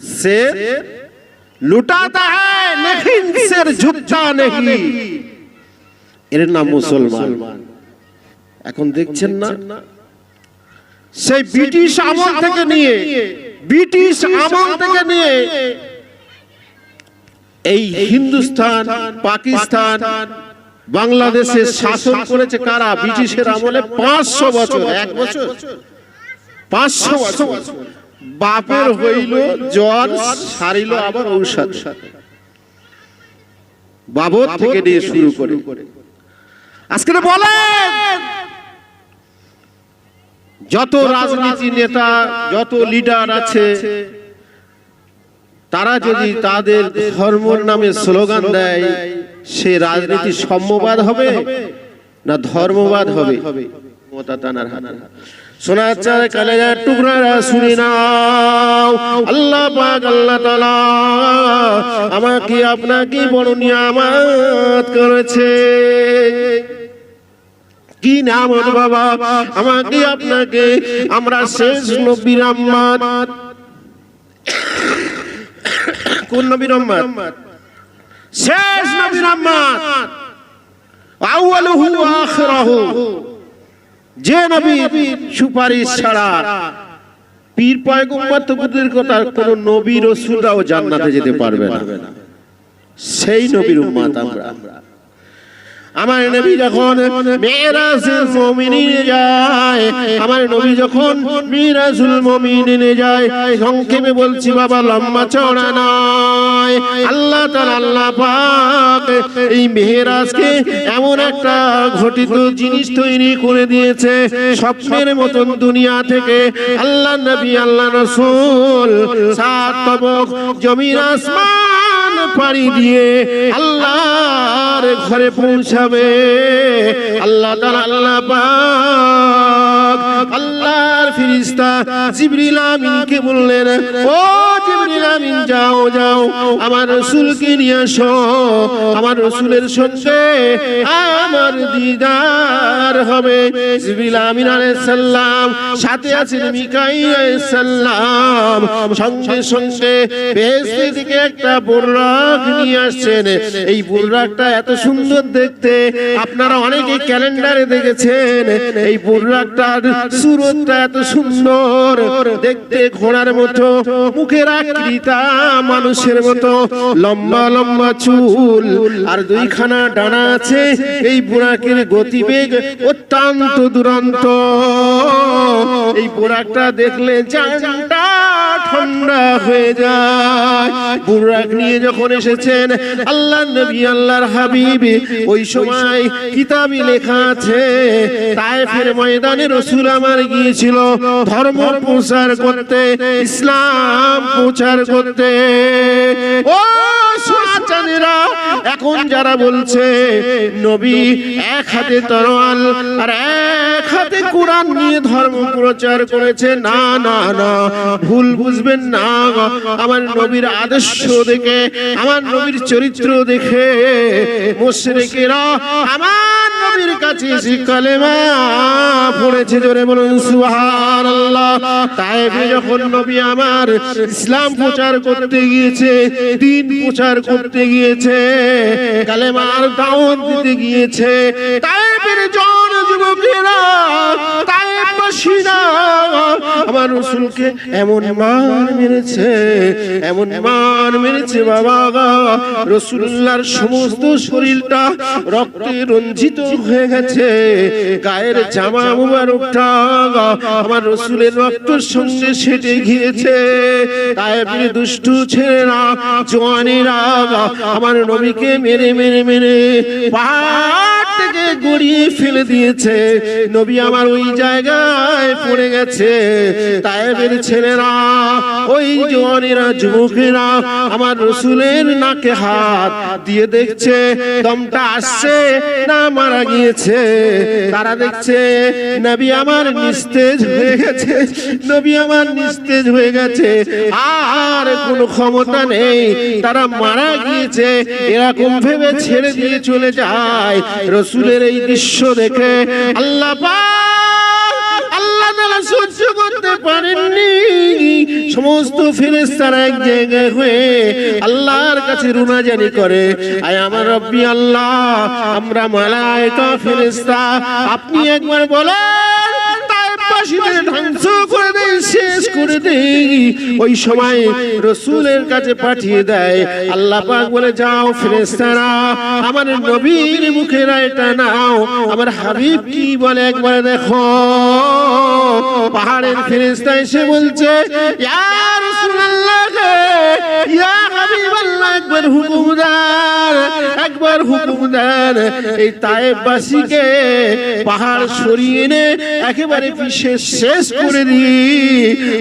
शेर लुटाता है लेकिन शेर झुकता नहीं এর নাম মুসলমান এখন দেখছেন না সেই ব্রিটিশ আমল থেকে নিয়ে ব্রিটিশ আমল থেকে নিয়ে এই হিন্দুস্তান পাকিস্তান বাংলাদেশে শাসন করেছে কারা ব্রিটিশের আমলে পাঁচশো বছর এক বছর পাঁচশো বছর বাপের হইল জ্বর সারিল আবার ঔষধ। বাবর থেকে নিয়ে শুরু করে। আজকে বলেন যত রাজনীতি নেতা যত লিডার আছে তারা যদি তাদের ধর্মর নামে স্লোগান দেয় সে রাজনীতি সম্যবাদ হবে না ধর্মবাদ হবে? মমতা তানার হাতে শোনা চায় কালেজার টুকরা শুনি নাও। আল্লাহ পাক, আল্লাহ তাআলা আমাকে আপনাকে বড় নিয়ামত করেছে। কি নামত বাবা? আমাকে আপনাকে আমরা শেষ নবীর আম্মাদ। কোন নবীর আম্মাদ? শেষ নবীর আম্মাদ। আউয়ালুহু আখিরাহু। যে নবী সুপারিশ ছাড়া পীর পয়গম্বর তকুদের কথা, কোন নবী রাসূলরাও জান্নাতে যেতে পারবে না। সেই নবীর উম্মত আমরা। আমার নবী যখন মেরাজুল মুমিনিনে যায়, আমার নবী যখন মিরাজুল মুমিনিনে যায়, সংক্ষেপে বলছি, বাবা, লম্বা চওড়া নয়। আল্লাহ তাআলা, আল্লাহ পাক এই মেরাজকে এমন একটা ঘটিত জিনিস তৈরি করে দিয়েছে, স্বপ্নের মতন দুনিয়া থেকে। আল্লাহ নবী, আল্লাহ রাসূল, সাত তবক জমিন আসমান পাড়ি দিয়ে আল্লাহর ঘরে পৌঁছাবে। আল্লাহ তাআলা, আল্লাহ পাক, আল্লাহর ফেরেশতা জিবরিল আমিনকে বললেন, ও আমিন যাও যাও, আমার রাসূলকে নিয়ে আসো। আমার রাসূলের সঙ্গে আমার দিদার হবে। আমিন আলাইহিস সাথে আছেন মিকাইল আলাইহিস সঙ্গে সঙ্গে একটা নিয়ে আসছেন। এই বুর্রাকটা এত সুন্দর দেখতে, আপনারা অনেকে ক্যালেন্ডারে দেখেছেন। এই বুর্রাকটার সুরতটা এত সুন্দর, দেখতে ঘোড়ার মতো মুখের আকৃতা মানুষের মতো, লম্বা লম্বা চুল, আর দুইখানা ডানা আছে, এই বুড়াকের গতিবেগ অত্যন্ত দুরন্ত। এই বুড়াকটা দেখলে জানটা ঠান্ডা হয়ে যায়। বুড়াক নিয়ে যখন এসেছেন আল্লাহ নবী, আল্লাহর হাবিব, ওই সময় কিতাবে লেখা আছে, তায়েফের ময়দানে রসুল আমার গিয়েছিল, ধর্ম প্রচার করতে, ইসলাম প্রচার করতে। ও এখন যারা বলছে, নবী এক হাতে তরোয়াল আর এক হাতে কোরআন নিয়ে ধর্ম প্রচার করেছে। না না না, ভুল বুঝবেন না। আমার নবীর আদর্শ দেখে, আমার নবীর চরিত্র দেখে মুশরিকেরা আমার নবীর কাছে এসে কালেমা পড়েছে জোরে বলুন, সুবহানাল্লাহ। তাইফে যখন নবী আমার ইসলাম প্রচার করতে গিয়েছে, দিন প্রচার করতে গিয়েছে, কালেমার দাওয়াত দিতে গিয়েছে, তাইফের জন আমার রসুলকে এমন মার মেরেছে, এমন মার মেরেছে বাবা সমস্ত শরীরটা রক্তে রঞ্জিত হয়ে গেছে, গায়ের জামা মুবারকটা। আমার রসুলের রক্তের সঙ্গে সেটে গিয়েছে, তাই দুষ্টু ছেলেরা, জোয়ানেরা আমার নবীকে মেরে মেরে মেরে, পাহাড় থেকে গড়িয়ে ফেলে দিয়েছে। নবী আমার ওই জায়গায় পড়ে গেছে। তাই ছেলেরা ওই জওয়ানেরা যুবকেরা আমার রসুলের নাকে হাত দিয়ে দেখছে, দমটা আসছে, না মারা গিয়েছে। তারা দেখছে, নবী আমার নিস্তেজ হয়ে গেছে, নবী আমার নিস্তেজ হয়ে গেছে। আর কোনো ক্ষমতা নেই, তারা মারা গিয়েছে, এরকম ভেবে ছেড়ে দিয়ে চলে যায়। রসুলের এই দৃশ্য দেখে আল্লাহ পারেননি। সমস্ত ফেরেস্তারা এক জায়গায় হয়ে আল্লাহর কাছে রুনাজানি করে। আয় আমার রব্বি আল্লাহ, আমরা মালায়েকা ফেরেস্তা আপনি একবার বলেন। তাইফবাসীদের ধ্বংস করে দেই, শেষ করে দেই। ওই সময় রসুলের কাছে পাঠিয়ে দেয়, আল্লাহ পাক বলে, যাও ফেরেশতারা, আমার নবীর মুখের এটা নাও, আমার হাবিব কি বলে একবার দেখো। পাহাড়ের ফেরেশতা এসে বলছে, ইয়া রাসূলুল্লাহ ইয়া হাবিবাল্লাহ, একবার হুকুম দেন একবার হুকুম দেন, এই তায়েববাসীকে পাহাড় সরিয়ে এনে একেবারে পিছে শেষ করে দি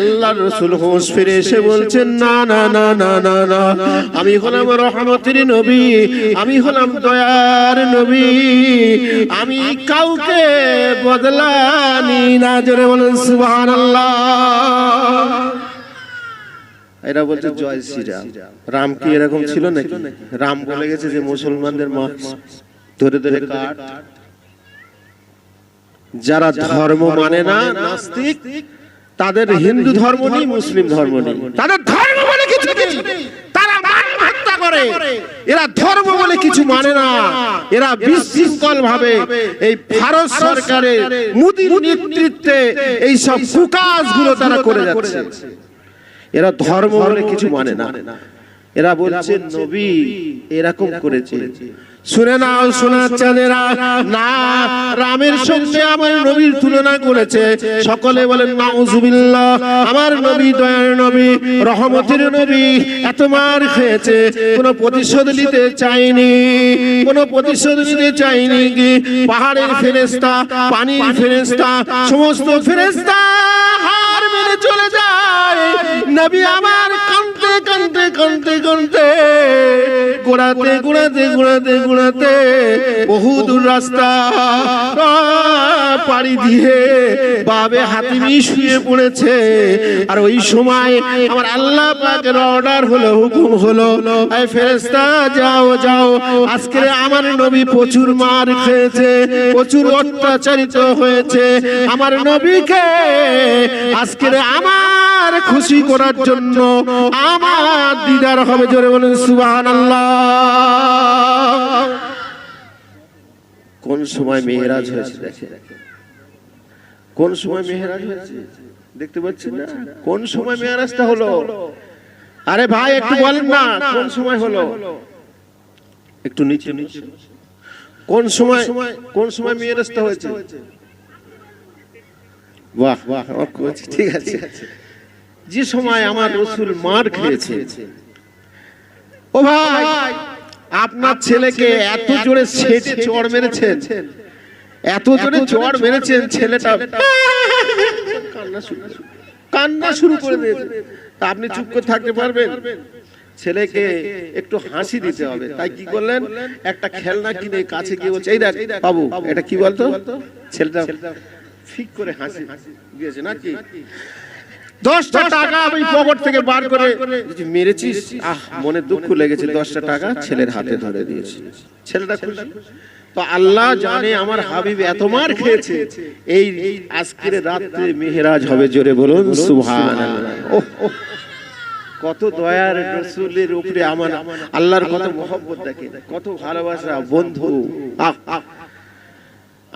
আল্লাহ রসুল হোস ফিরে এসে বলছেন, না না না না না না, আমি হলাম রহমতের নবী, আমি হলাম দয়ার নবী, আমি কাউকে বদলানি না। জোরে বলেন, সুবহানাল্লাহ। এরা বলছে জয় শ্রীরাম। রাম কি এরকম ছিল নাকি? রাম বলে গেছে যে মুসলমানদের ধরে ধরে কাট যারা ধর্ম মানে না নাস্তিক তাদের হিন্দু ধর্ম নেই মুসলিম ধর্ম নেই। তাদের ধর্ম বলে কিছু নেই। তারা মানব হত্যা করে। এরা ধর্ম বলে কিছু মানে না। এরা বিশৃঙ্খল ভাবে এই ভারত সরকারের মোদীর নেতৃত্বে এই সব কুকাজগুলো তারা করে যাচ্ছে। এরা ধর্ম বলে কিছু মানে না। এরা বলছে নবী এরকম করেছে। শুনে নাও, শোনা চাঁদেরা না, রামের সঙ্গে আমার নবীর তুলনা করেছে। সকলে বলেন, নাউজুবিল্লাহ, আমার নবী দয়ার নবী, রহমতের নবী, এত মার খেয়েছে। কোনো প্রতিশোধ নিতে চাইনি, কোনো প্রতিশোধ নিতে চাইনি কি? পাহাড়ের ফেরেস্তা পানির ফেরেস্তা সমস্ত ফেরেস্তা হার মেনে চলে যায়। নবী আমার কানতে কানতে কানতে, গোড়াতে গোড়াতে গোড়াতে গোড়াতে বহু দূর রাস্তা পাড়ি দিয়ে বাবে হাতিমি শুয়ে পড়েছে। আর ওই সময় আমার আল্লাহ পাকের অর্ডার হলো, হুকুম হলো, এই ফেরেশতা, যাও যাও। আজকে আমার নবী প্রচুর মার খেয়েছে, প্রচুর অত্যাচারিত হয়েছে। আমার নবীকে আজকে আমার খুশি করার জন্য আমার দিদার হবে জোরে বলুন সুবহানাল্লাহ। কোন সময় মেহরাজ হয়েছে দেখে কোন সময় মেহরাজ হয়েছে দেখতে পাচ্ছেন না? কোন সময় মেহরাজটা হলো? আরে ভাই একটু বলেন না কোন সময় হলো? একটু নিচে নিচে। কোন সময় কোন সময় মেহরাজটা হয়েছে? বাহ বাহ আমার ঠিক আছে। যে সময় আমার রসুল মার খেয়েছে। ও ভাই আপনার ছেলেকে এত জোরে সেটে চড় মেরেছেন। এত জোরে চড় মেরেছেন ছেলেটা। কান্না শুরু কান্না শুরু করে দিয়েছে। তা আপনি চুপ করে থাকতে পারবেন। ছেলেকে একটু হাসি দিতে হবে। তাই কি করলেন? একটা খেলনা কিনে কাছে গিয়ে বলছে এই দেখ বাবু এটা কি বলতো? ছেলেটা ঠিক করে হাসি দিয়েছে নাকি? দশটা টাকা আমি পকেট থেকে বার করে মেরেছিস? আহ মনে দুঃখ লেগেছে দশটা টাকা ছেলের হাতে ধরে দিয়েছি। ছেলেটা খুশি? তো আল্লাহ জানে আমার হাবিব এত মার খেয়েছে। এই আজকের রাত্রে মেহেরাজ হবে জোরে বলুন সুবহান কত দয়ার রসুলের উপরে আমার আল্লাহর কত মহব্বত দেখে কত ভালোবাসা বন্ধু। আহ আহ।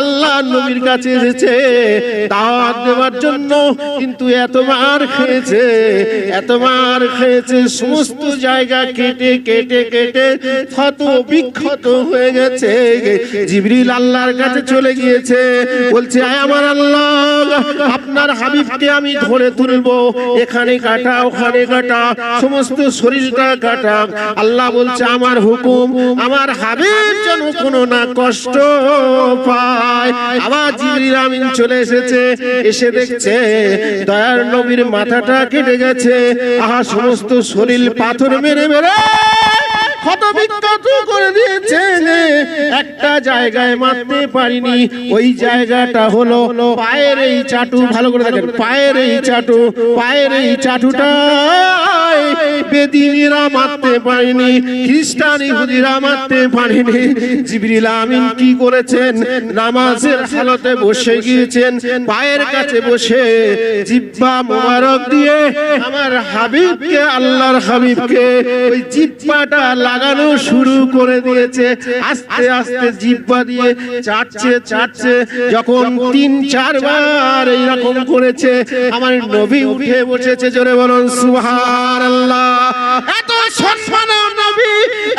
আল্লাহ নবীর কাছে এসেছে, দাওয়াত দেওয়ার জন্য কিন্তু এত মার খেয়েছে এত মার খেয়েছে, সমস্ত জায়গা কেটে কেটে কেটে ক্ষত বিক্ষত হয়ে গেছে। জিবরিল আল্লাহর কাছে চলে গিয়েছে, বলছে আমার আল্লাহ, আপনার হাবিবকে আমি ধরে তুলবো। এখানে কাটা, ওখানে কাটা, সমস্ত শরীরটা কাটা। আল্লাহ বলছে, আমার হুকুম, আমার হাবিব যেন কোনো না কষ্ট পায়। আবার আমিন চলে এসেছে, এসে দেখছে দয়ার নবীর মাথাটা কেটে গেছে। আহা, সমস্ত শরীর পাথর মেরে মেরে একটা জায়গায় মারতে পারিনি, ওই জায়গাটা হলো মারতে খ্রিস্টান ইহুদিরা মারতে আমিন কি করেছেন? নামাজের হালতে বসে গিয়েছেন, পায়ের কাছে বসে জিব্বা মোবারক দিয়ে আমার হাবিবকে, আল্লাহর হাবিবকে ওই জিব্বাটা লাগানো শুরু করে দিয়েছে। আস্তে আস্তে জিব্বা দিয়ে চাটছে চাটছে। যখন তিন, চারবার এইরকম করেছে, আমার নবী উঠে বসেছে জোরে বলুন, সুবহানাল্লাহ। এত সম্মানের নবী,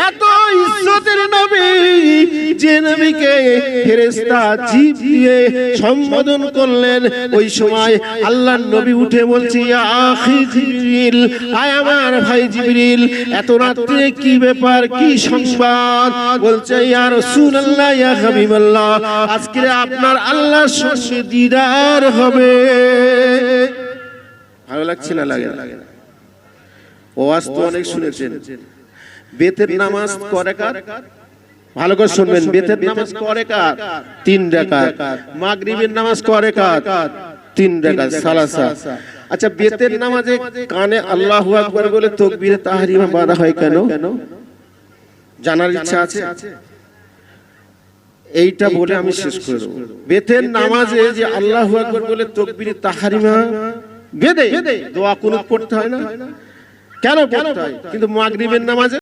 এত ইজ্জতের নবী, যে নবীকে ফেরেশতা জিব দিয়ে সম্বোধন করলেন। ওই সময় আল্লাহর নবী উঠে বলছি আখি জিবরিল, আয় আমার ভাই জিবরিল, এত রাত্রে কি ব্যাপার? কি সংবাদ? বলছে, ইয়া রাসূলুল্লাহ, ইয়া হাবিবাল্লাহ, আজকে আপনার আল্লাহর সঙ্গে দিদার হবে। ভালো লাগছে না? লাগে ওয়াজ তো অনেক শুনেছেন। বেতের নামাজ করে কার ভালো করে শুনবেন, বেতের নামাজ করে কার তিন রাকাত। মাগরিবের নামাজ করে কার তিন রাকাত, সালাসা। আচ্ছা বেতের নামাজে কানে আল্লাহু আকবার বলে তাকবীরে তাহরিমা বাধা হয় কেন? জানার ইচ্ছা আছে? এইটা বলে আমি শেষ করে দেবো। বেতের নামাজে যে আল্লাহ আকবর বলে তকবির তাহারিমা বেদে। দোয়া কুনুত পড়তে হয় না? কেন পড়তে হয়? কিন্তু মাগরিবের নামাজে